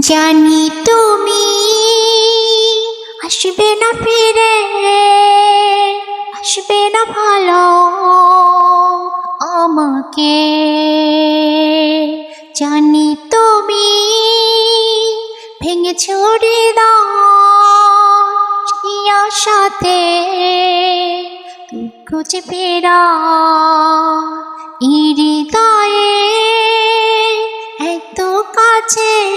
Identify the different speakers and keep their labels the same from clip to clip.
Speaker 1: জানি তুমি আসবে না ফিরে, আসবে না ভালো আমাকে। জানি তুমি ভেঙে ছড়ে দাও সাথে খুঁজে ফেরা। হৃদয়ে এত কাছে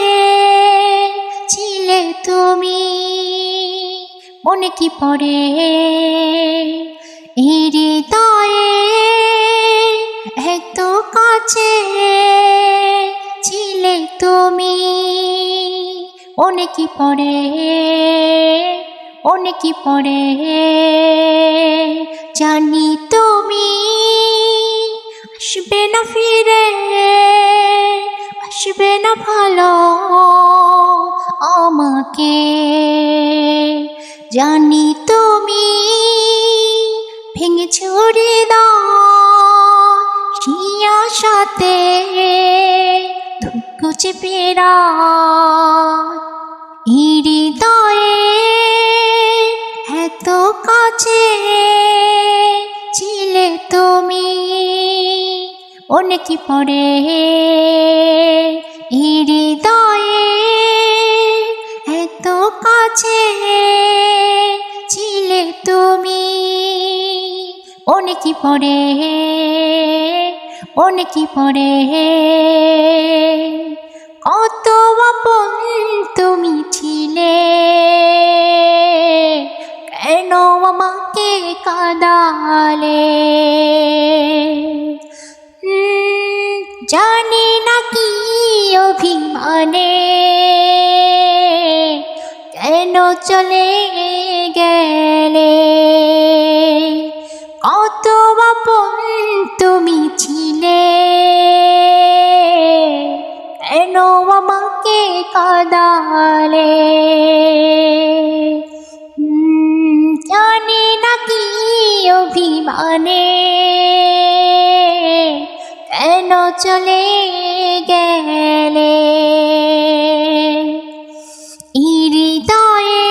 Speaker 1: কি পড়ে? হৃদয়ে এত কাছে ছিলে তুমি। মনে পরে কি পড়ে? জানি তুমি আসবে না ফিরে, আসবে না ভালো আমাকে। জানি তুমি ভেঙে ছড়ে দাও শিয়া সাথে দুঃখ চেপেরা হৃদয়ে এত কাছে ছিলে তুমি, অনেক পড়ে হৃদয়ে অনেক পড়ে? অনেক পড়ে? কত আপন তুমি ছিলে। কেন আমাকে কাদালে? জানি না কি অভিমানে। কেন চলে গেলে? কত আপন তুমি ছিলে? কেন আমাকে কাদালে? জানি না কি অভিমানে। কেন চলে গেলে? হৃদয়ে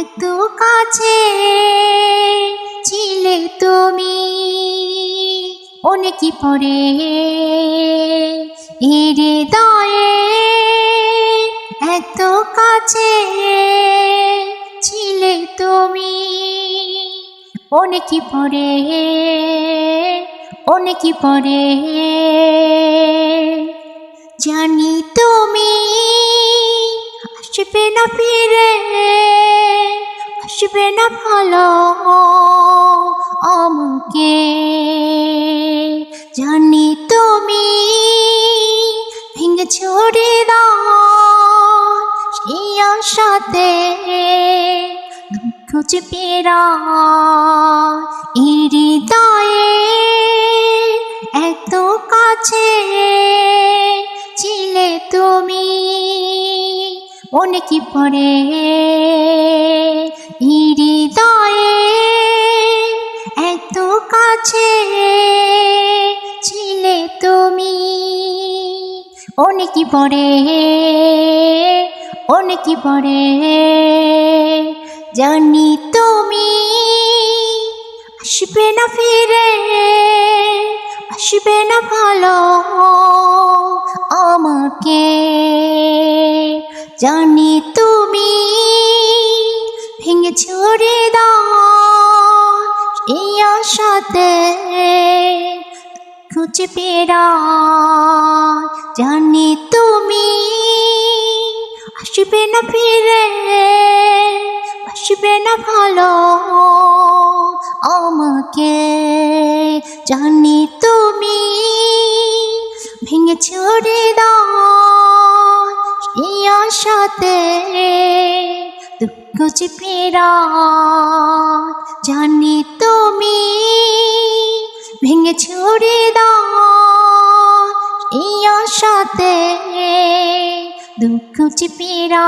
Speaker 1: এত কাছে অনেক পরে হৃদয়ে এত কাছে ছিলে তুমি। অনেক পরে অনেক পরে জানি তুমি আসবে না ফিরে, আসবে না ভালো আমাকে। জানি তুমি ভেঙে ছড়ে দাও সেই আশাতে দুঃখ চেপেরা হৃদয়ে এত কাছে ছিলে তুমি, মনে কি পড়ে? হৃদয়ে এত কাছে অনেক পড়ে অনেক পড়ে, জানি তুমি আসবে না ফিরে, আসবে না ভালো আমাকে, জানি তুমি ভেঙে ছড়ে দাও এই আশাতে। পেরা জানি তুমি আসবে না ফিরে, আসবে না ভালো আমাকে। জানি তুমি ভেঙে ছড়ে দাও আশাতে। দুঃখ চেপেরা জানি তুমি ভেঙে ছড়ে দাও এই আশাতে দুঃখ চেপেরা